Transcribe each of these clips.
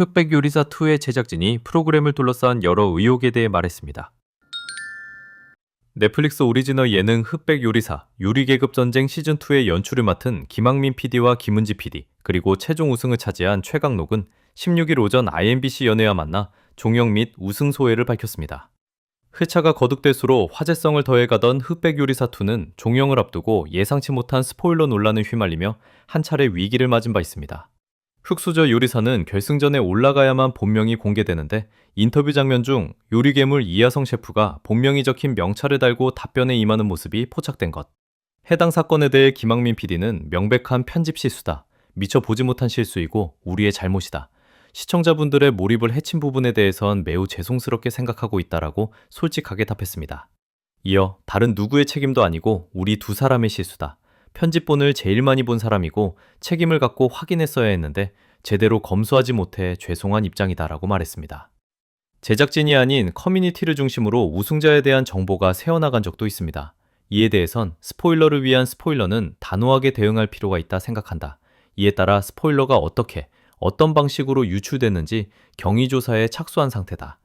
흑백 요리사 2의 제작진이 프로그램을 둘러싼 여러 의혹에 대해 말했습니다. 넷플릭스 오리지널 예능 흑백 요리사 요리 계급 전쟁 시즌 2의 연출을 맡은 김학민 PD와 김은지 PD 그리고 최종 우승을 차지한 최강록은 16일 오전 IMBC 연예와 만나 종영 및 우승 소회를 밝혔습니다. 회차가 거듭될수록 화제성을 더해가던 흑백 요리사 2는 종영을 앞두고 예상치 못한 스포일러 논란을 휘말리며 한 차례 위기를 맞은 바 있습니다. 흑수저 요리사는 결승전에 올라가야만 본명이 공개되는데 인터뷰 장면 중 요리 괴물 이하성 셰프가 본명이 적힌 명찰을 달고 답변에 임하는 모습이 포착된 것. 해당 사건에 대해 김학민 PD는 명백한 편집 실수다. 미처 보지 못한 실수이고 우리의 잘못이다. 시청자분들의 몰입을 해친 부분에 대해선 매우 죄송스럽게 생각하고 있다라고 솔직하게 답했습니다. 이어 다른 누구의 책임도 아니고 우리 두 사람의 실수다. 편집본을 제일 많이 본 사람이고 책임을 갖고 확인했어야 했는데 제대로 검수하지 못해 죄송한 입장이다라고 말했습니다. 제작진이 아닌 커뮤니티를 중심으로 우승자에 대한 정보가 새어나간 적도 있습니다. 이에 대해선 스포일러를 위한 스포일러는 단호하게 대응할 필요가 있다 생각한다. 이에 따라 스포일러가 어떻게, 어떤 방식으로 유출됐는지 경위조사에 착수한 상태다.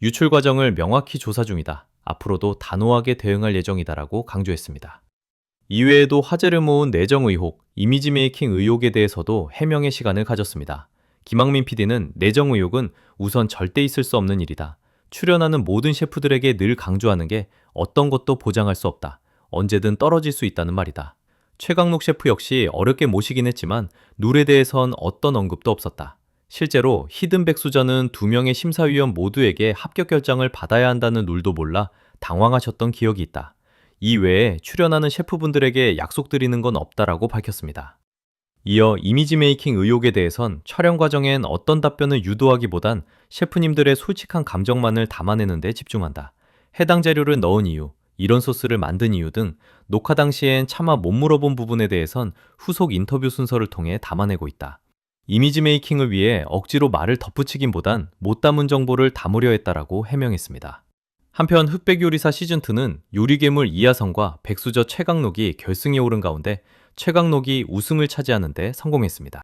유출 과정을 명확히 조사 중이다. 앞으로도 단호하게 대응할 예정이다라고 강조했습니다. 이외에도 화제를 모은 내정 의혹, 이미지 메이킹 의혹에 대해서도 해명의 시간을 가졌습니다. 김학민 PD는 내정 의혹은 우선 절대 있을 수 없는 일이다. 출연하는 모든 셰프들에게 늘 강조하는 게 어떤 것도 보장할 수 없다. 언제든 떨어질 수 있다는 말이다. 최강록 셰프 역시 어렵게 모시긴 했지만 룰에 대해선 어떤 언급도 없었다. 실제로 히든 백수저는 두 명의 심사위원 모두에게 합격 결정을 받아야 한다는 룰도 몰라 당황하셨던 기억이 있다. 이 외에 출연하는 셰프분들에게 약속드리는 건 없다라고 밝혔습니다. 이어 이미지 메이킹 의혹에 대해선 촬영 과정엔 어떤 답변을 유도하기보단 셰프님들의 솔직한 감정만을 담아내는 데 집중한다. 해당 재료를 넣은 이유, 이런 소스를 만든 이유 등 녹화 당시엔 차마 못 물어본 부분에 대해선 후속 인터뷰 순서를 통해 담아내고 있다. 이미지 메이킹을 위해 억지로 말을 덧붙이긴 보단 못 담은 정보를 담으려 했다라고 해명했습니다. 한편 흑백 요리사 시즌2는 요리괴물 이하성과 백수저 최강록이 결승에 오른 가운데 최강록이 우승을 차지하는데 성공했습니다.